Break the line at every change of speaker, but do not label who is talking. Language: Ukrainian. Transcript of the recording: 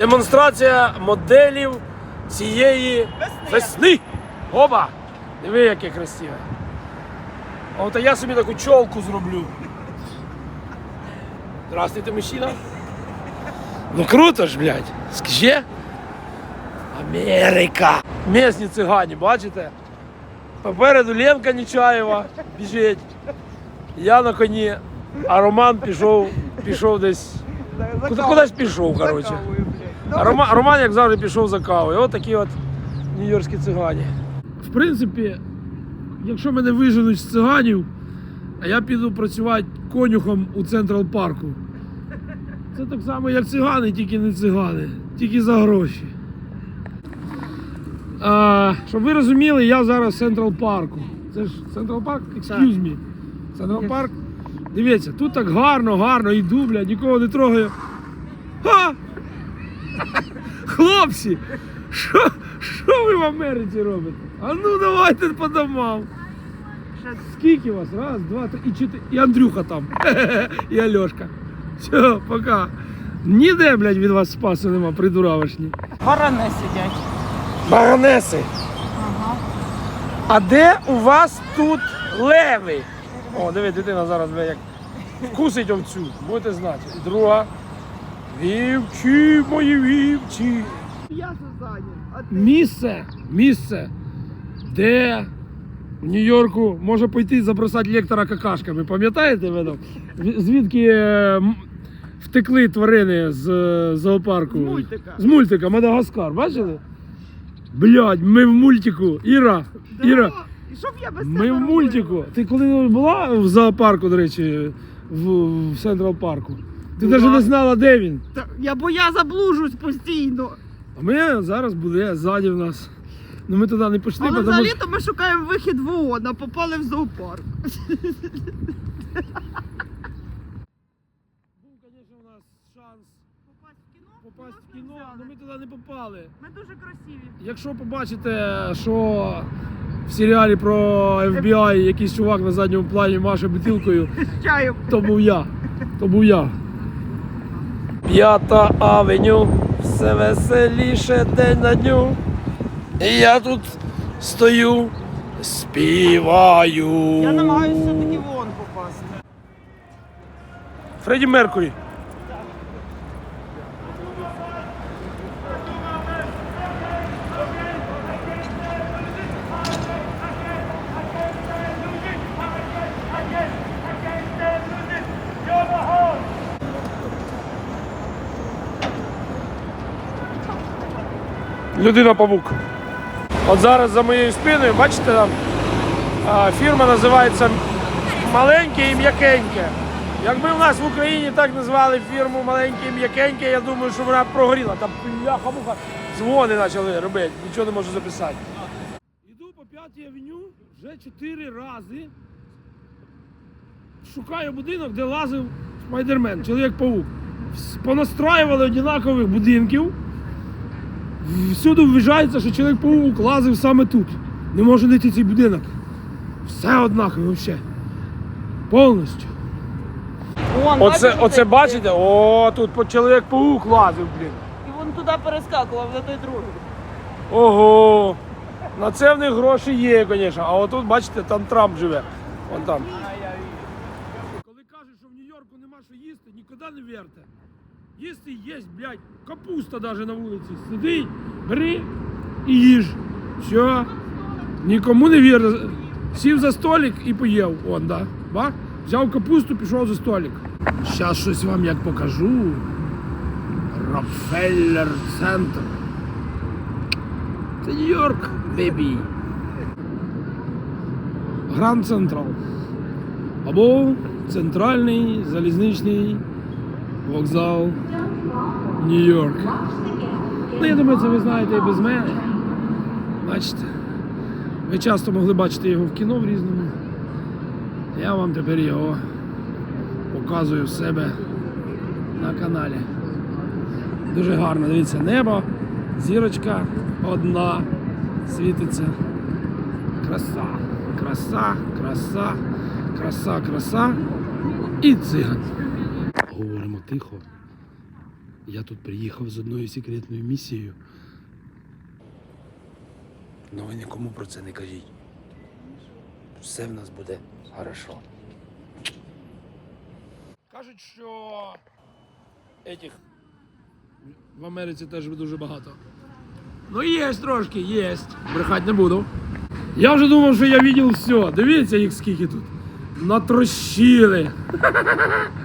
Демонстрація моделів цієї весни. Оба! Диви, яке красиве. А От я собі таку чолку зроблю. Здравствуйте, мужчина. Ну круто ж, блядь. Скажи. Америка. Місні цигані, бачите? Попереду Ленка Нечаєва біжить. Я на коні, а Роман пішов, пішов десь. Куди, кудись пішов, коротше. А Роман, Роман, як завжди, пішов за кавою. От такі от нью-йоркські цигані. В принципі, якщо мене виженуть з циганів, а я піду працювати конюхом у Централ парку. Це так само, як цигани, тільки не цигани, тільки за гроші. А, щоб ви розуміли, я зараз в Централ парку. Це ж Централ парк? Excuse me. Централ парк. Дивіться, тут так гарно, гарно, йду, блядь, нікого не трогаю. Ха! Хлопці! Що, що ви в Америці робите? А ну давайте по домам. Скільки вас? Раз, два, три і чотири. І Андрюха там. І Альошка. Все, пока. Ніде, блядь, від вас спасу нема, придуравишні.
Барани сидять.
Баронеси. А де у вас тут леви? О, диви, дитина зараз бля, як вкусить овцю, будете знати. Друга. Вівчі, мої вівчі.
Я Сузані.
Місце, місце, де в Нью-Йорку може пойти забросати лектора какашками. Пам'ятаєте ви там? Звідки е, втекли тварини з е, зоопарку?
З мультика.
З мультика Мадагаскар, бачили? Блядь, ми в мультику. Іра, Іра,
Да. І що б я без
ми
тебе
в мультику. Ти коли була в зоопарку, до речі, в, в Централ парку? Ти навіть не знала, де він.
Та Я, бо я заблужусь постійно.
А ми зараз буде ззаді в нас. Ну ми туди не пішли,
Але
тому
взагалі-то ми шукаємо вихід в ООН, а попали в зоопарк.
Був, звісно, у нас шанс
Попасть в кіно?
попасти в кіно, але ми туди не попали.
Ми дуже красиві.
Якщо побачите, що в серіалі про FBI якийсь чувак на задньому плані маше бутилкою,
З
то був я. То був я. П'ята авеню, все веселіше день на дню. І я тут стою, співаю.
Я намагаюся все-таки вон попасти.
Фредді Меркурі. Людина павук. От зараз за моєю спиною, бачите, там фірма називається Маленьке і м'якеньке. Якби в нас в Україні так назвали фірму маленьке і м'якеньке, я думаю, що вона прогоріла. Там бляха-муха, дзвони почали робити, нічого не можу записати. Іду по п'ятій авеню вже чотири рази. Шукаю будинок, де лазив спайдермен, чоловік-паук. Понастраювали однакових будинків. Всюди вважається, що чоловік-паук лазив саме тут. Не можу знайти цей будинок. Все однаково взагалі. Повністю.
Вон,
Оце,
бачиш,
оце бачите? О, тут по чоловік-паук лазив, блін.
І він туди перескакував, на той другий.
Ого. На це в них гроші є, звісно. А отут, бачите, там Трамп живе. Вон там. Коли кажуть, що в Нью-Йорку нема що їсти, нікуди не вірте. Їсти є, блядь, капуста навіть на вулиці. Сиди, бери і їж. Все. Нікому не вір. Сів за столик і поїв. Он, да. Ба? Взяв капусту, пішов за столик. Зараз щось вам як покажу. Рокфеллер центр. Це Нью-Йорк, бебі. Гранд Централ. Або центральний залізничний вокзал Нью-Йорк. Ну, я думаю, це ви знаєте і без мене. Бачите? Ви часто могли бачити його в кіно в різному. Я вам тепер його показую в себе на каналі. Дуже гарно, дивіться, небо, зірочка одна світиться. Краса, краса, краса, краса, краса і циган. Говоримо тихо Я тут приїхав з одною секретною місією. Ну ви нікому про це не кажіть. Все в нас буде хорошо. Кажуть, що этих в Америці теж дуже багато. Ну, є трошки, є. Брехати не буду. Я вже думав, що я бачив все. Дивіться їх скільки тут. Натрощили.